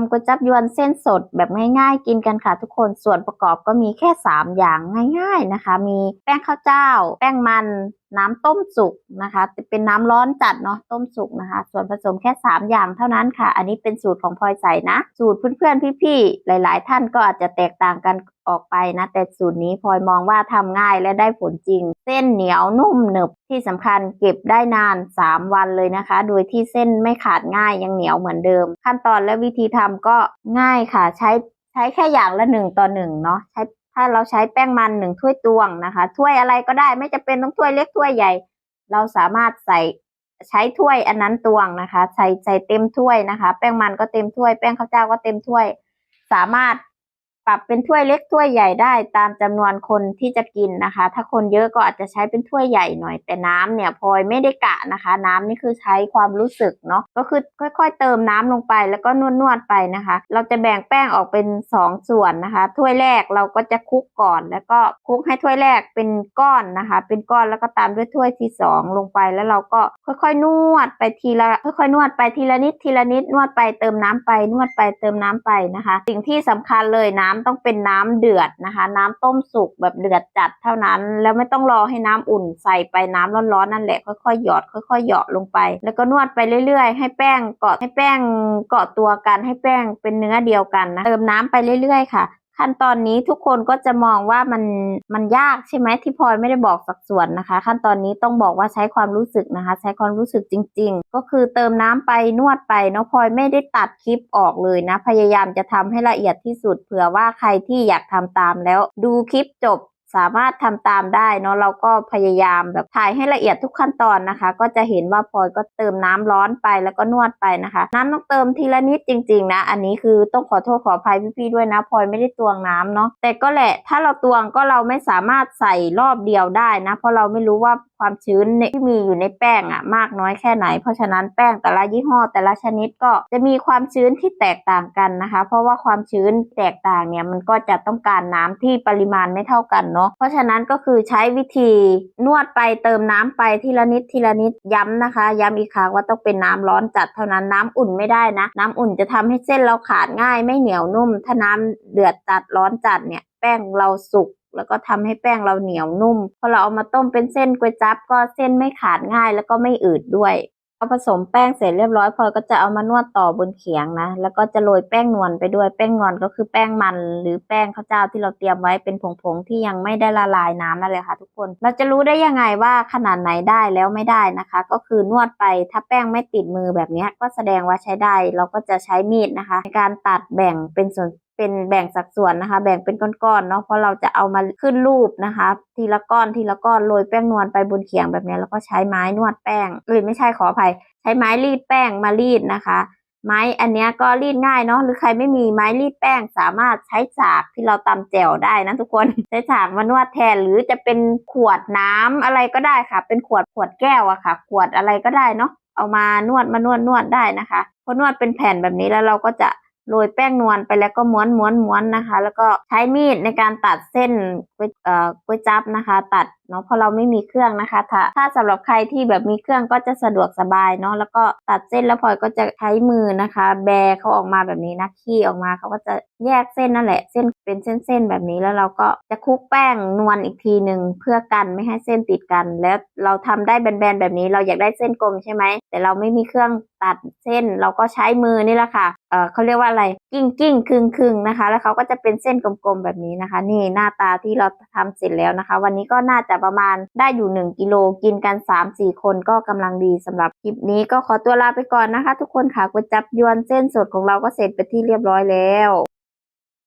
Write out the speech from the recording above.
ำก๋วยจับยวนเส้นสดแบบง่ายๆ กินกันค่ะทุกคนส่วนประกอบก็มีแค่ 3 อย่างง่าย ๆนะคะ มีแป้งข้าวเจ้า แป้งมัน น้ำต้มสุกนะคะจะเป็นน้ำร้อนจัดเนาะต้มสุกนะคะ ส่วนผสมแค่ 3 อย่างเท่านั้นค่ะ อันนี้เป็นสูตรของพลอยใส่นะ สูตรเพื่อนๆพี่ๆหลาย ๆ ท่านก็อาจจะแตกต่างกันออกไปนะ แต่สูตรนี้พลอยมองว่าทำง่ายและได้ผลจริง เส้นเหนียวนุ่มหนึบที่สำคัญเก็บได้นาน 3 วันเลยนะคะ โดยที่เส้นไม่ขาดง่ายยังเหนียวเหมือนเดิม ขั้นตอนและวิธีทำก็ง่ายค่ะใช้ใช้แค่อย่างละหนึ่งต่อหนึ่งเนาะใช้ ถ้าเราใช้แป้งมันหนึ่งถ้วยตวงนะคะ ถ้วยอะไรก็ได้ไม่จำเป็นต้องถ้วยเล็กถ้วยใหญ่ เราสามารถใส่ใช้ถ้วยอันนั้นตวงนะคะ ใส่ใส่เต็มถ้วยนะคะ แป้งมันก็เต็มถ้วย แป้งข้าวเจ้าก็เต็มถ้วย สามารถ ปรับเป็นถ้วยเล็กถ้วยใหญ่ได้ตามจำนวนคนที่จะกินนะคะ ถ้าคนเยอะก็อาจจะใช้เป็นถ้วยใหญ่หน่อย แต่น้ำเนี่ยพลอยไม่ได้กะนะคะ น้ำนี่คือใช้ความรู้สึกเนาะก็คือค่อย ๆ เติมน้ำลงไปแล้วก็นวดๆไปนะคะ เราจะแบ่งแป้งออกเป็นสองส่วนนะคะ ถ้วยแรกเราก็จะคลุกก่อน แล้วก็คลุกให้ถ้วยแรกเป็นก้อนนะคะ เป็นก้อนแล้วก็ตามด้วยถ้วยที่สองลงไปแล้วเราก็ค่อยๆ นวดไปทีละค่อยๆนวดไปทีละนิดทีละนิดนวดไปเติมน้ำไปนวดไปเติมน้ำไปนะคะ สิ่งที่สำคัญเลยน้ำต้องเป็นน้ำเดือดนะคะ น้ำต้มสุกแบบเดือดจัดเท่านั้น แล้วไม่ต้องรอให้น้ำอุ่นใส่ไปน้ำร้อนๆนั่นแหละค่อยๆหยอดค่อยๆหยอดลงไป แล้วก็นวดไปเรื่อยๆ ให้แป้งเกาะให้แป้งเกาะตัวกันให้แป้งเป็นเนื้อเดียวกันนะเติมน้ำไปเรื่อยๆค่ะ ขั้นตอนนี้ทุกคนก็จะมองว่ามันมันยากใช่ไหมที่พลอยไม่ได้บอกสัดส่วนนะคะ ขั้นตอนนี้ต้องบอกว่าใช้ความรู้สึกนะคะ ใช้ความรู้สึกจริง ๆ ก็คือเติมน้ำไปนวดไปเนาะพลอยไม่ได้ตัดคลิปออกเลยนะ พยายามจะทำให้ละเอียดที่สุดเผื่อว่าใครที่อยากทำตามแล้ว ดูคลิปจบ สามารถทำตามได้เนาะเราก็พยายามแบบถ่ายให้ละเอียดทุกขั้นตอนนะคะ ก็จะเห็นว่าพลอยก็เติมน้ำร้อนไปแล้วก็นวดไปนะคะ น้ำต้องเติมทีละนิดจริง ๆ นะ อันนี้คือต้องขอโทษขออภัยพี่ๆด้วยนะพลอยไม่ได้ตวงน้ำเนาะแต่ก็แหละถ้าเราตวงก็เราไม่สามารถใส่รอบเดียวได้นะ เพราะเราไม่รู้ว่า ความชื้นที่มีอยู่ในแป้งอะมากน้อยแค่ไหน เพราะฉะนั้นแป้งแต่ละยี่ห้อแต่ละชนิดก็จะมีความชื้นที่แตกต่างกันนะคะ เพราะว่าความชื้นแตกต่างเนี่ยมันก็จะต้องการน้ำที่ปริมาณไม่เท่ากันเนาะเพราะฉะนั้นก็คือใช้วิธีนวดไปเติมน้ำไปทีละนิดทีละนิดย้ำนะคะ ย้ำอีกครั้งว่าต้องเป็นน้ำร้อนจัดเท่านั้นน้ำอุ่นไม่ได้นะ น้ำอุ่นจะทำให้เส้นเราขาดง่ายไม่เหนียวนุ่ม ถ้าน้ำเดือดจัดร้อนจัดเนี่ยแป้งเราสุก แล้วก็ทำให้แป้งเราเหนียวนุ่มพอเราเอามาต้มเป็นเส้นก๋วยจั๊บก็เส้นไม่ขาดง่ายแล้วก็ไม่อืดด้วยพอผสมแป้งเสร็จเรียบร้อยพลอยก็จะเอามานวดต่อบนเขียงนะ แล้วก็จะโรยแป้งนวลไปด้วยแป้งนวลก็คือแป้งมัน หรือแป้งข้าวเจ้าที่เราเตรียมไว้เป็นผงๆที่ยังไม่ได้ละลายน้ำนั่นเลยค่ะ ทุกคน เราจะรู้ได้ยังไงว่าขนาดไหนได้แล้วไม่ได้นะคะ ก็คือนวดไปถ้าแป้งไม่ติดมือแบบนี้ก็แสดงว่าใช้ได้ เราก็จะใช้มีดนะคะในการตัดแบ่งเป็นส่วน เป็นแบ่งสัดส่วนนะคะ แบ่งเป็นก้อนๆเนาะเพราะเราจะเอามาขึ้นรูปนะคะ ทีละก้อนทีละก้อนโรยแป้งนวลไปบนเขียงแบบนี้แล้วก็ใช้ไม้นวดแป้งเอ้ยไม่ใช่ขออภัย ใช้ไม้รีดแป้งมารีดนะคะ ไม้อันนี้ก็รีดง่ายเนาะหรือใครไม่มีไม้รีดแป้งสามารถใช้ฉากที่เราตำแจ่วได้นะทุกคนใช้ฉากมานวดแทนหรือจะเป็นขวดน้ำอะไรก็ได้ค่ะ เป็นขวดขวดแก้วอะค่ะ ขวดอะไรก็ได้เนาะเอามานวดมานวดนวดได้นะคะพอนวดเป็นแผ่นแบบนี้แล้วเราก็จะ โรยแป้งนวลไปแล้วก็ม้วนม้วนม้วนนะคะ แล้วก็ใช้มีดในการตัดเส้นก๋วยจั๊บนะคะ ตัดเนาะเพราะเราไม่มีเครื่องนะคะ ถ้าถ้าสำหรับใครที่แบบมีเครื่องก็จะสะดวกสบายเนาะแล้วก็ตัดเส้นแล้วพลอยก็จะใช้มือนะคะ แบเขาออกมาแบบนี้นะขี้ออกมาเขาก็จะแยกเส้นนั่นแหละ เส้นเป็นเส้นๆแบบนี้แล้วเราก็จะคลุกแป้งนวลอีกทีหนึ่งเพื่อกันไม่ให้เส้นติดกัน แล้วเราทำได้แบนๆแบบนี้เราอยากได้เส้นกลมใช่ไหมแต่เราไม่มีเครื่องตัดเส้นเราก็ใช้มือนี่แหละค่ะเออเขาเรียกว่าอะไรกิ้งกิ้งคึงคึงนะคะ แล้วเขาก็จะเป็นเส้นกลมๆแบบนี้นะคะ นี่หน้าตาที่เราทำเสร็จแล้วนะคะ วันนี้ก็น่าจะแต่ประมาณได้อยู่ 1 กิโลกินกัน 3-4 คนก็กำลังดีสำหรับคลิปนี้ก็ขอตัวลาไปก่อนนะคะ ทุกคนค่ะก๋วยจับยวนเส้นสดของเราก็เสร็จไปที่เรียบร้อยแล้ว